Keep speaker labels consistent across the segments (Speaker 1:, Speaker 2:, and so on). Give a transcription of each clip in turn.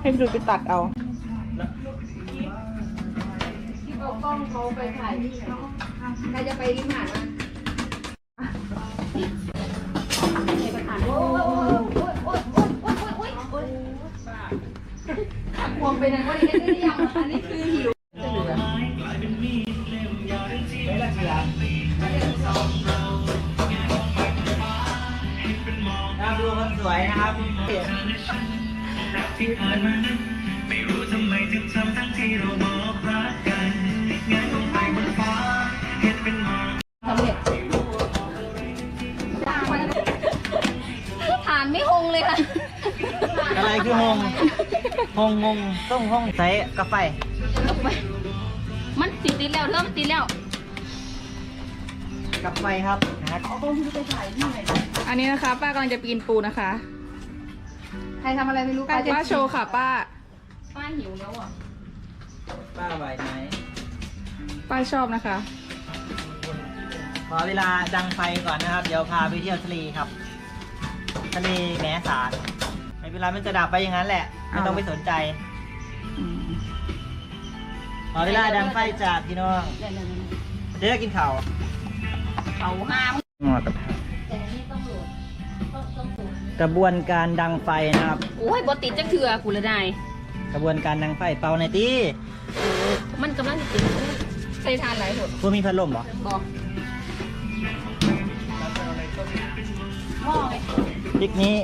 Speaker 1: ให้ดูไปตัดเอา
Speaker 2: ที่เอากล้องเขาไปถ่ายใครจะไปริมหาดมาควงไปนั้นว่าได้ได้ยัง อันนี้คือหิว ฐานไม่หงเลยค่ะ
Speaker 3: อะไรคือฮงฮงงงต้องห้องใส่กาแฟ
Speaker 2: มันติดติดแล้วเธอมันติดแล้ว
Speaker 3: กาแฟครับนะครับ
Speaker 1: อันนี้นะคะ ป้ากำลังจะปีนปูนะคะ
Speaker 2: ใครทำอะไรไม่รู้
Speaker 1: ป้าโชว์ค่ะป้า
Speaker 2: ป้าหิวแล้วอะ
Speaker 3: ป้าไหวไหม
Speaker 1: ป้าชอบนะคะ
Speaker 3: ขอเวลาดังไฟก่อนนะครับ เดี๋ยวพาไปเที่ยวทะเลครับ ทะเลแหมสารไม่เป็นไรมันจะดับไปอย่างนั้นแหละ ไม่ต้องไปสนใจ ขอเวลาดังไฟจากพี่น้องเดี๋ยวจะกินข้าว
Speaker 2: เขาห้าม
Speaker 3: งอกระทะ
Speaker 2: แต่นี่ต้องโหลดต้องต้องโหลด
Speaker 3: กระบวนการดังไฟนะครับ
Speaker 2: โอ้ยบติดจักเถื่อกูละได้
Speaker 3: กระบวนการดังไฟเป่าในอยตี
Speaker 2: มันกำลังจะติดใส่ทานหลายหมด
Speaker 3: พวกมีพัดลมเหรอ
Speaker 2: บอกหม้อไง
Speaker 3: พริกนี้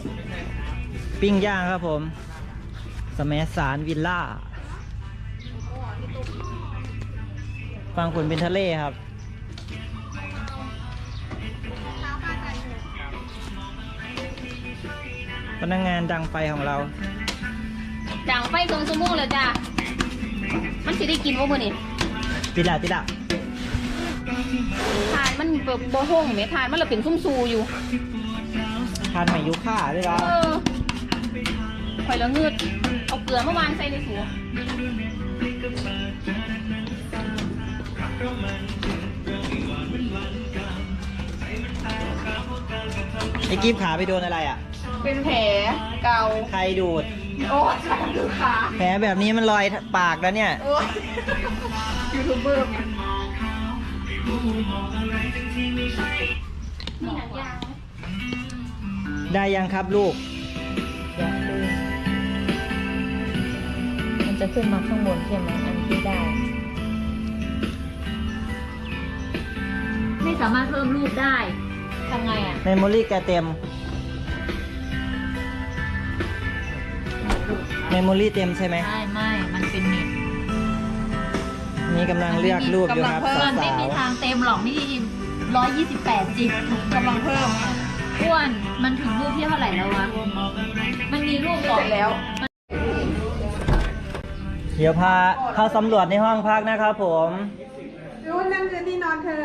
Speaker 3: ปิ้งย่างครับผม สมัยสารวิลล่าฟังผลเป็นทะเลครับ พนักงานดังไฟของเรา
Speaker 2: ดังไฟทรงสมูเลยจ้ะมันสิได้กินว่ามื่อนี่
Speaker 3: ติดละติดละ
Speaker 2: ทานมันแบบบ่ห้องไหมทานมันเราเป็นซุ้มซูอยู่
Speaker 3: ทานใหม่ยุค่าด้วย
Speaker 2: เอ
Speaker 3: ละ
Speaker 2: อข่อยละเงืดเอาเกลือเมื่อวานใส่ในสู
Speaker 3: ไอ้กิฟขาไปโดนอะไรอะ
Speaker 1: เป็นแผลเกา
Speaker 3: ใครดูด
Speaker 1: โอ้ยใช่ดูขา
Speaker 3: แผลแบบนี้มันลอยปากแล้วเนี่ย
Speaker 1: โอ้ยยูทูบเบอร์ไง
Speaker 2: นี่หนังยาง
Speaker 3: ได้ยังครับลูก
Speaker 2: มันจะขึ้นมาข้างบนใช่ไหมอันที่ได้ ไม่สามารถเพิ่มรูปได้ทำไงอะ
Speaker 3: เมมโมรี่แกเต็ม เมมโมรี่เต็มใช่ไหม
Speaker 2: ไม่ไม่ มันเป็นเน็ต
Speaker 3: นี่กำลังเลือกรูปอยู่ครับสา
Speaker 2: มันไม่มี
Speaker 3: ว
Speaker 2: ทางเต็มหรอกนี่ร้อยยี่สิบแปดจิก
Speaker 1: กำลังเพิ่ม
Speaker 2: อ้วนมันถึงรูปที่เท่าไหร่แล้ววะ มันมีรูปก่อน
Speaker 1: แล้ว
Speaker 3: ๆเดี๋ยวพาเข้าสำรวจในห้องพักนะครับผม
Speaker 4: รู้นั่นคือที่นอนเธอ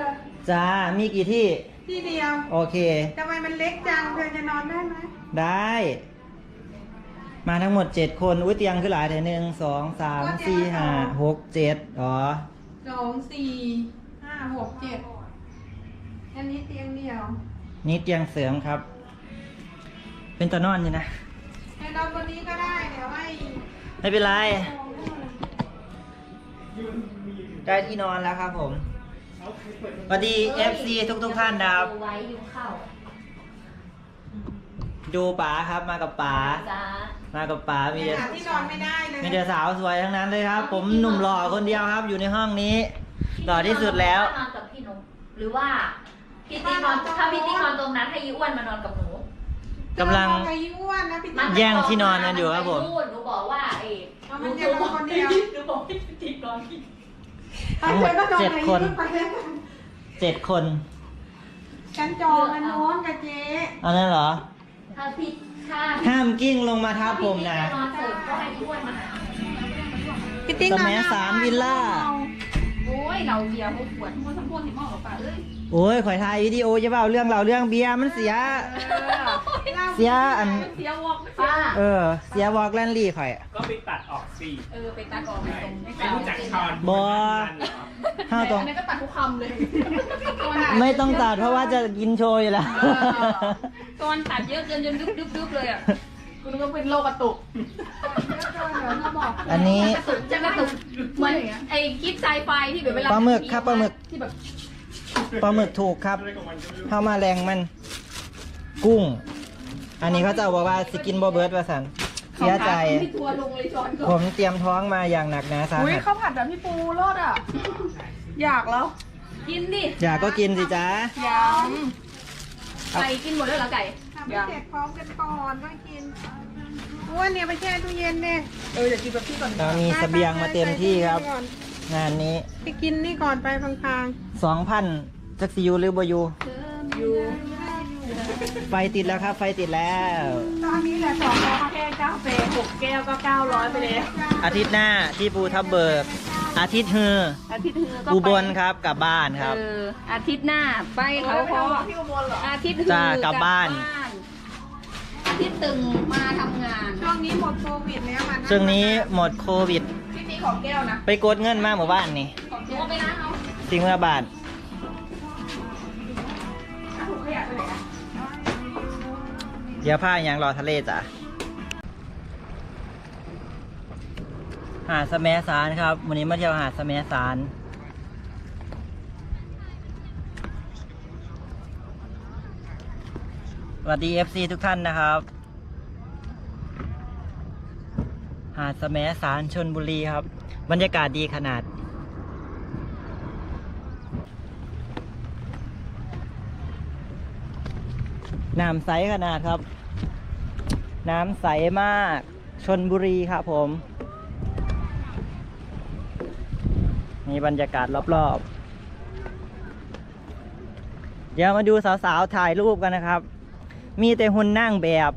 Speaker 3: จ้า มีกี่ที่
Speaker 4: ที่เดียว
Speaker 3: โอเค
Speaker 4: ทำไมมันเล็กจัง เธอจะนอนได้ไหม
Speaker 3: ได้ มาทั้งหมดเจ็ดคนอุ้ยเตียงคือหลายแต่หนึ่งสองสามสี่ห้าหกเจ็ดอ๋อ
Speaker 4: สองสี่ห้าหกเจ็ดอันนี้เตียงเดียว
Speaker 3: นี่เตียงเสริมครับ เป็นตะนอนอยู่นะ
Speaker 4: เธอนอนบนนี้ก็ได้เดี๋ยวให้
Speaker 3: ไม่เป็นไร ได้ที่นอนแล้วครับผมสวัสดี FC ทุกทุกๆท่านนะครับ
Speaker 2: ไว้ยุงเข้า
Speaker 3: ดูป๋าครับมากับป๋า
Speaker 2: จ้า
Speaker 3: มากับป๋ามีแต่
Speaker 4: หาที่นอนไม่ได้เลย
Speaker 3: มีแต่สาวสวยทั้งนั้นเลยครับ ผมหนุ่มหล่อคนเดียวครับ อยู่ในห้องนี้ หล่อที่สุดแล้ว
Speaker 2: นอนกับพี่นกหรือว่าพี่ติ๊กนอนถ้าพี่ติ๊กนอนตรงนั้นให้ยีอ้วนมานอนกับหนู
Speaker 3: กำลัง
Speaker 4: เธอมอไปยิ่งอ้วนนะพี่ติ๊ก
Speaker 3: แย่งที่นอนกันอยู่ครับผม
Speaker 2: นไปนู่นหนูบอกว่าเอ๋
Speaker 4: เอามันจะนอนคนเดียว
Speaker 2: หนูบอกให้พี่ติ๊กนอนพี่
Speaker 3: ทั้งหมด
Speaker 4: ธอก็นอน
Speaker 3: เจ็ด
Speaker 4: ไป
Speaker 3: คน
Speaker 4: ยิ่งไปแล้วกัน
Speaker 3: เจ็ดคน
Speaker 4: ฉันจองอันโน้นกับเจ๊
Speaker 3: เอานั่นเหรอ
Speaker 2: ถ้าพี่ถ้า
Speaker 3: ห้ามกิ้งลงมาทับผมนะ
Speaker 2: ถ้าพี่ติ๊กจนอนเสริมก็ให้อ้วนมาหา
Speaker 4: พี่ติ๊ก
Speaker 3: ส
Speaker 4: นอน
Speaker 3: มัยสารวิลล่า
Speaker 2: โอ้ยเราเบียร์หกขวดมันสมควรเห็นหม้อกับป่าเอ้ย
Speaker 3: โอ้ยข่อยถ่ายวิดีโอจะเปล่าเรื่องเราเรื่องเบียร์มันเสีย เสียอัน
Speaker 2: เสียวอกป้า
Speaker 3: เออ เสียวอล์กแลนลี่ข่อย
Speaker 5: ก็ไปตัดออกสิ
Speaker 2: เออไปตัดออกไปตรง
Speaker 5: ไม่รู้จักชอน
Speaker 3: บอเฮ ข้าวตรง
Speaker 1: อันนี้ก็ตัดทุกคำเลย
Speaker 3: ไม่ต้องตัดเพราะว่าจะกินโชยอยู่แล้ว
Speaker 2: ตอนตัดเยอะจนจนดึบดึบดึบเลยอะ
Speaker 1: คุณก็เป็นโรคกระตุก
Speaker 3: อันนี้
Speaker 2: กระตุกจะกระตุกเหมือนไอ้คลิปไซไฟที่แบบเวลา
Speaker 3: ปลาหมึกครับปลาหมึก
Speaker 2: ที่แบบ
Speaker 3: ปลาหมึกถูกครับเข้ามาแรงมัน กุ้ง อันนี้เขาจะบอกว่าสกินบอเบิร์ดว่าสันเสียใจ
Speaker 2: ที่ทัวร์ลงเลยช้อนก็
Speaker 3: ผมเตรียมท้องมาอย่างหนักหนาสา
Speaker 1: อุ้ย
Speaker 3: หัส
Speaker 1: ข้าวผัดแบบพี่ปูรอดอะ อยากแล้ว
Speaker 2: กินดิ
Speaker 3: อยากก็กินสิจ้า
Speaker 1: ยัง
Speaker 2: ไก่กินหมดแล้วเหรอไก่
Speaker 4: ทำให้เสร็จพร้อมกันก่อนค่อยกินอ้วนเนี่ยไปแช่ตู้เย็นเนี่ย
Speaker 1: เอออยากกินแบบพี่ก่อน
Speaker 3: เรามีเสบียงมาเต็มที่ครับ งานนี้
Speaker 4: ไปกินนี่ก่อนไปพัง
Speaker 3: สองพันจักซิอยูหรือบอยู
Speaker 1: อยู่
Speaker 3: ไฟติดแล้วครับ ไฟติดแล้ว
Speaker 4: ๆตอนนี้แหละสองร้อย
Speaker 1: แค่กาแฟหกแก้วก็เก้าร้อยไปแล้ว
Speaker 3: อาทิตย์หน้าที่ภูทับเบิก อาทิตย์ฮือ
Speaker 2: อาทิตย์หือก็
Speaker 3: อุบ
Speaker 2: ไป
Speaker 3: ลครับกลับบ้านครับ
Speaker 2: เอออาทิตย์หน้าไปเขาคอ
Speaker 1: พี่อุบลเหรอ
Speaker 2: อาทิตย์หือ
Speaker 3: จ้ากลับบ้าน
Speaker 2: อาทิตย์ตึงมาทำงาน
Speaker 4: ช่วงนี้หมดโควิดแล้วมัน
Speaker 3: ช่วงนี้หมดโควิด
Speaker 1: พี่ตีของแก้วนะ
Speaker 3: ไปกดเงินมาหมู่บ้านนี่
Speaker 2: หนูเอาไปล้างเอา
Speaker 3: สิเมื่อบาท
Speaker 1: ถุงขยะไปไหนอะ
Speaker 3: เดี๋ยวผ้ายังรอทะเลจ้ะ หาดสมสารครับ วันนี้มาเที่ยวหาดสมสารสวัสดี FC ทุกท่านนะครับ หาดสมสารชนบุรีครับ บรรยากาศดีขนาด น้ำใสขนาดครับ น้ำใสมากชนบุรีครับผม นี่บรรยากาศรอบๆ เดี๋ยวมาดูสาวๆ ถ่ายรูปกันนะครับ มีแต่หุ่นนั่งแบบ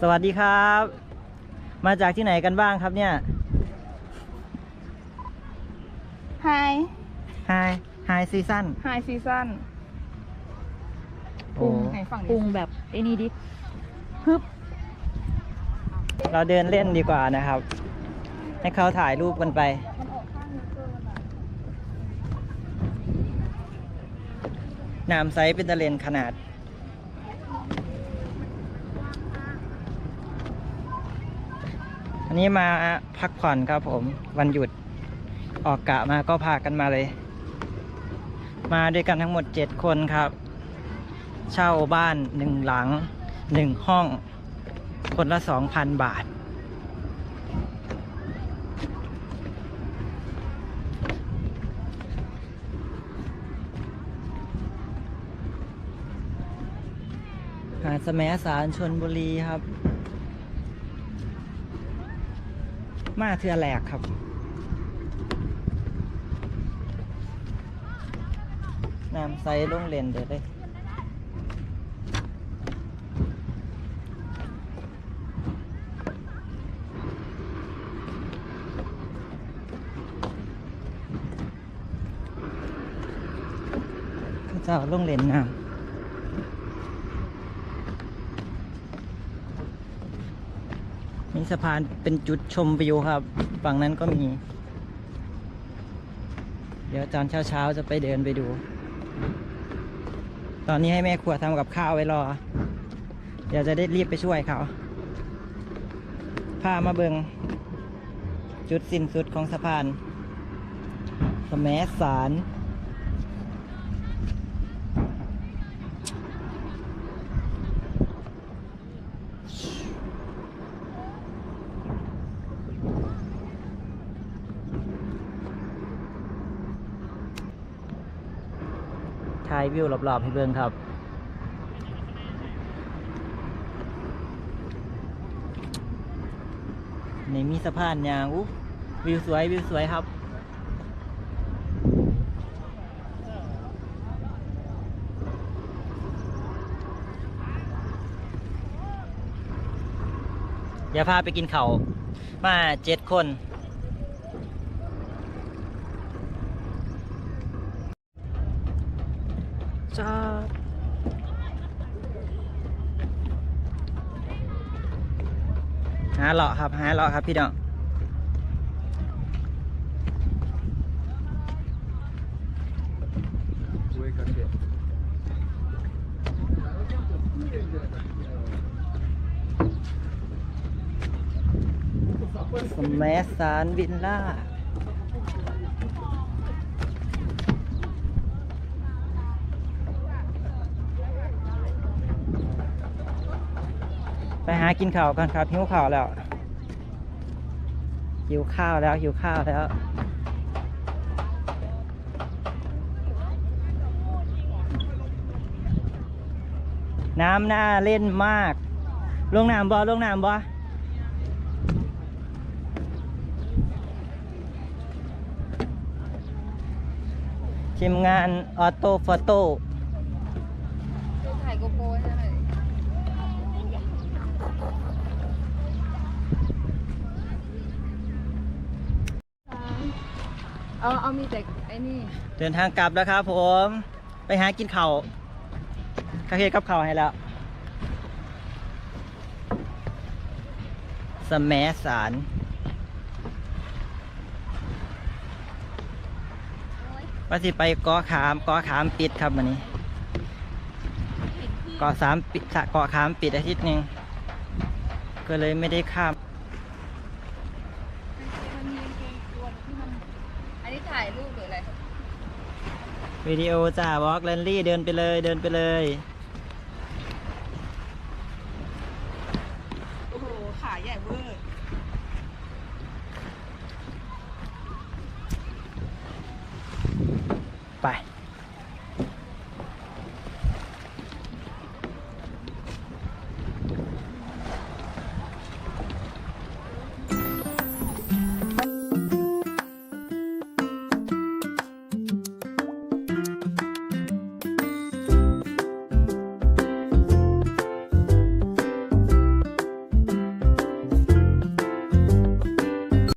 Speaker 3: สวัสดีครับ มาจากที่ไหนกันบ้างครับเนี่ย
Speaker 1: ไฮ
Speaker 3: Hi Hi ซีซั่น
Speaker 1: ไฮซีซั่น
Speaker 3: โอ้
Speaker 1: ไหนฝั่ง
Speaker 2: ปรุ
Speaker 1: นี้
Speaker 2: งแบบไอ้นี่ดิ
Speaker 3: เราเดินเล่นดีกว่านะครับ ให้เขาถ่ายรูปกันไป น้ำใสเป็นตะเลนขนาด อันนี้มาพักผ่อนครับผม วันหยุด ออกกะมาก็พากันมาเลย มาด้วยกันทั้งหมดเจ็ดคนครับ เช่าบ้านหนึ่งหลังหนึ่งห้อง คนละสองพันบาท หาดสมสารชนบุรีครับ มาเทือแหลกครับน้ำใสลงเลนเดี๋ยวได้ เจะเอาลงเลนน้ำมีสะพานเป็นจุดชมวิวครับ ฝั่งนั้นก็มี เดี๋ยวตอนเช้าๆจะไปเดินไปดู ตอนนี้ให้แม่ครัวทำกับข้าวไว้รอ เดี๋ยวจะได้รีบไปช่วยเขาพามาเบิงจุดสิ้นสุดของสะพาน สมสารายวิวรอบๆให้เบิ่งครับในมีสะพานยางอู้วิวสวยวิวสวยครับเดี๋ยวพาไปกินเขามาเจ็ดคน หาเลาะครับหาเลาะครับพี่น้องสมแมสารวินล่า ไปหากินข้าวกันครับหิวข้าวแล้วหิวข้าวแล้วหิวข้าวแล้วน้ำน่าเล่นมาก ลงน้ำบ่ลงน้ำบ่ทีมงานออโต้ฟอโต้
Speaker 2: ถ่ายโกโปรให้หน่อย เอาเอามีแต่ไอ้นี่
Speaker 3: เดินทางกลับแล้วครับผม ไปหากินข้าวคาเฟ่กับข้าวให้แล้วสแมสาร ว่าสิไปเกาะขามเกาะขามปิดครับวันนี้เกาะสามปิดเกาะขามปิดอาทิตย์หนึ่งก็เลยไม่ได้ข้าม
Speaker 2: อันนี้ ถ่ายรูปหรืออะไร
Speaker 3: วิดีโอจ้าวอล์กแลนลี่เดินไปเลยเดินไปเลย